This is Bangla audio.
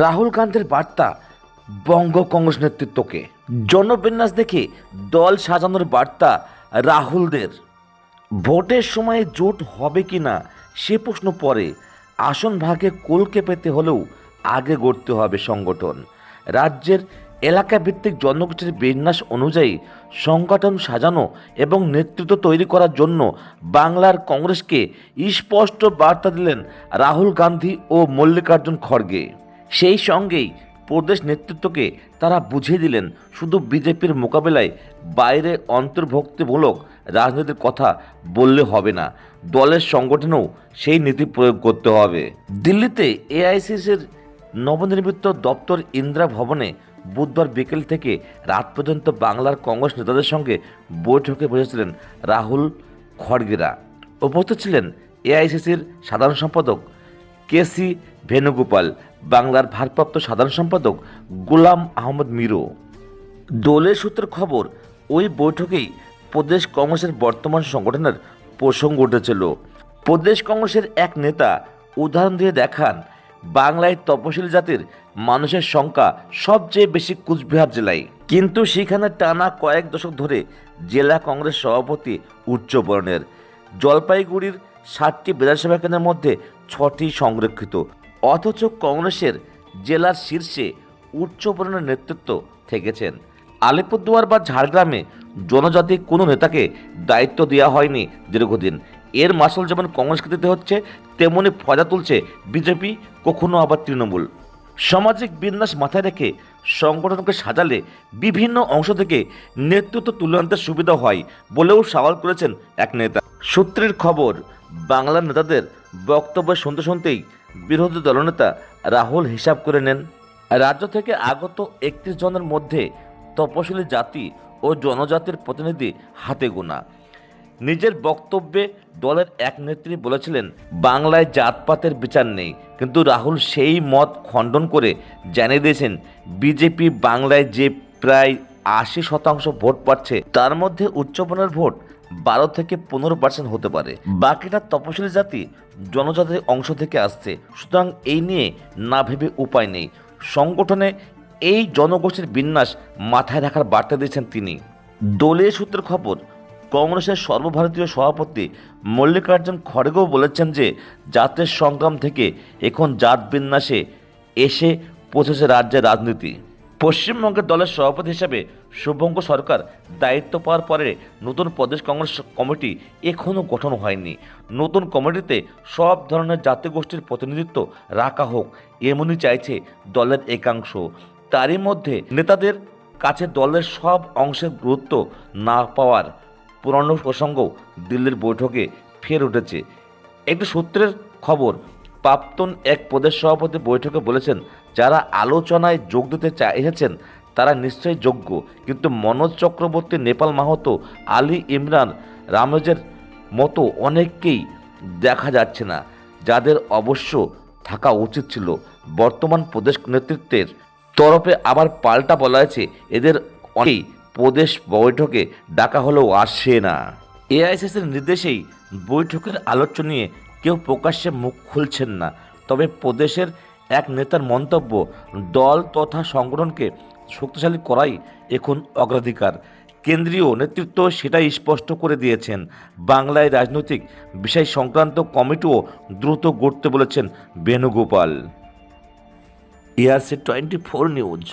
রাহুল গান্ধীর বার্তা বঙ্গ কংগ্রেস নেতৃত্বকে। জনবিন্যাস দেখে দল সাজানোর বার্তা রাহুলদের। ভোটের সময়ে জোট হবে কি না সে প্রশ্ন পরে আসন ভাগে কোলকে পেতে হলেও আগে গড়তে হবে সংগঠন। রাজ্যের এলাকা ভিত্তিক জনগোষ্ঠীর বিন্যাস অনুযায়ী সংগঠন সাজানো এবং নেতৃত্ব তৈরি করার জন্য বাংলার কংগ্রেসকে স্পষ্ট বার্তা দিলেন রাহুল গান্ধী ও মল্লিকার্জুন খড়গে। সেই সঙ্গেই প্রদেশ নেতৃত্বকে তারা বুঝিয়ে দিলেন, শুধু বিজেপির মোকাবেলায় বাইরে অন্তর্ভুক্তিমূলক রাজনীতির কথা বললে হবে না, দলের সংগঠনেও সেই নীতি প্রয়োগ করতে হবে। দিল্লিতে এআইসিসির নবনির্মিত দপ্তর ইন্দিরা ভবনে বুধবার বিকেল থেকে রাত পর্যন্ত বাংলার কংগ্রেস নেতাদের সঙ্গে বৈঠকে বসেছিলেন রাহুল খড়গেরা। উপস্থিত ছিলেন এআইসিসির সাধারণ সম্পাদক কেসি ভেনুগোপাল বাংলার ভারপ্রাপ্ত সাধারণ সম্পাদক গোলাম আহমদ মিরো। দলের সূত্রের খবর, ওই বৈঠকেই প্রদেশ কংগ্রেসের বর্তমান সংগঠনের প্রসঙ্গ উঠেছিল। প্রদেশ কংগ্রেসের এক নেতা উদাহরণ দিয়ে দেখান, বাংলায় তপশিলি জাতির মানুষের সংখ্যা সবচেয়ে বেশি কুচবিহার জেলায়। কিন্তু সেখানে টানা কয়েক দশক ধরে জেলা কংগ্রেস সভাপতি উচ্চবর্ণের জলপাইগুড়ির ষাটটি বিধানসভা কেন্দ্রের মধ্যে ছটি সংরক্ষিত। অথচ কংগ্রেসের জেলার শীর্ষে উচ্চবর্ণের নেতৃত্ব থেকেছেন। আলিপুরদুয়ার বা ঝাড়গ্রামে জনজাতি কোনো নেতাকে দায়িত্ব দেওয়া হয়নি দীর্ঘদিন। এর মাসল যেমন কংগ্রেসকে দিতে হচ্ছে, তেমনি ফয়দা তুলছে বিজেপি, কখনো আবার তৃণমূল। সামাজিক বিন্যাস মাথায় রেখে সংগঠনকে সাজালে বিভিন্ন অংশ থেকে নেতৃত্ব তুলে আনতে সুবিধা হয় বলেও সওয়াল করেছেন এক নেতা। সূত্রের খবর বাংলার নেতাদের বক্তব্য শুনতে শুনতেই বিরোধী দলনেতা রাহুল হিসাব করে নেন। রাজ্য থেকে আগত একত্রিশ জনের মধ্যে তপশিলি জাতি ও জনজাতির প্রতিনিধি হাতে গোনা। নিজের বক্তব্যে দলের এক নেত্রী বলেছিলেন, বাংলায় জাতপাতের বিচার নেই। কিন্তু রাহুল সেই মত খণ্ডন করে জানিয়ে দিয়েছেন, বিজেপি বাংলায় যে প্রায় আশি শতাংশ ভোট পাচ্ছে তার মধ্যে উচ্চপনের ভোট বারো থেকে পনেরো পার্সেন্ট হতে পারে। বাকিটা তপশিলি জাতি জনজাতির অংশ থেকে আসছে। সুতরাং এই নিয়ে না ভেবে উপায় নেই। সংগঠনে এই জনগোষ্ঠীর বিন্যাস মাথায় রাখার বার্তা দিয়েছেন তিনি। দলীয় সূত্রের খবর, কংগ্রেসের সর্বভারতীয় সভাপতি মল্লিকার্জুন খড়গেও বলেছেন যে, জাতের সংগ্রাম থেকে এখন জাত বিন্যাসে এসে পৌঁছেছে রাজ্যের রাজনীতি। পশ্চিমবঙ্গের দলের সভাপতি হিসেবে শুভঙ্গ সরকার দায়িত্ব পাওয়ার পরে নতুন প্রদেশ কংগ্রেস কমিটি এখনও গঠন হয়নি। নতুন কমিটিতে সব ধরনের জাতিগোষ্ঠীর প্রতিনিধিত্ব রাখা হোক, এমনই চাইছে দলের একাংশ। তারই মধ্যে নেতাদের কাছে দলের সব অংশের গুরুত্ব না পাওয়ার পুরনো প্রসঙ্গ দিল্লির বৈঠকে ফের উঠেছে। একটি সূত্রের খবর প্রাক্তন এক প্রদেশ সভাপতি বৈঠকে বলেছেন, যারা আলোচনায় যোগ দিতে চাইছেন তারা নিশ্চয়ই যোগ্য। কিন্তু মনোজ চক্রবর্তী, নেপাল মাহাতো, আলী ইমরান রামেজের মতো অনেককেই দেখা যাচ্ছে না, যাদের অবশ্য থাকা উচিত ছিল। বর্তমান প্রদেশ নেতৃত্বের তরফে আবার পাল্টা বলা হয়েছে, এদের অনেকেই প্রদেশ বৈঠকে ডাকা হলেও আসে না। এআইসিসির নির্দেশেই বৈঠকের আলোচ্য নিয়ে কেউ প্রকাশ্যে মুখ খুলছেন না। তবে প্রদেশের এক নেতার মন্তব্য, দল তথা সংগঠনকে শক্তিশালী করাই এখন অগ্রাধিকার। কেন্দ্রীয় নেতৃত্ব সেটাই স্পষ্ট করে দিয়েছেন। বাংলায় রাজনৈতিক বিষয় সংক্রান্ত কমিটিও দ্রুত গড়তে বলেছেন Venugopal. ARC twenty four news.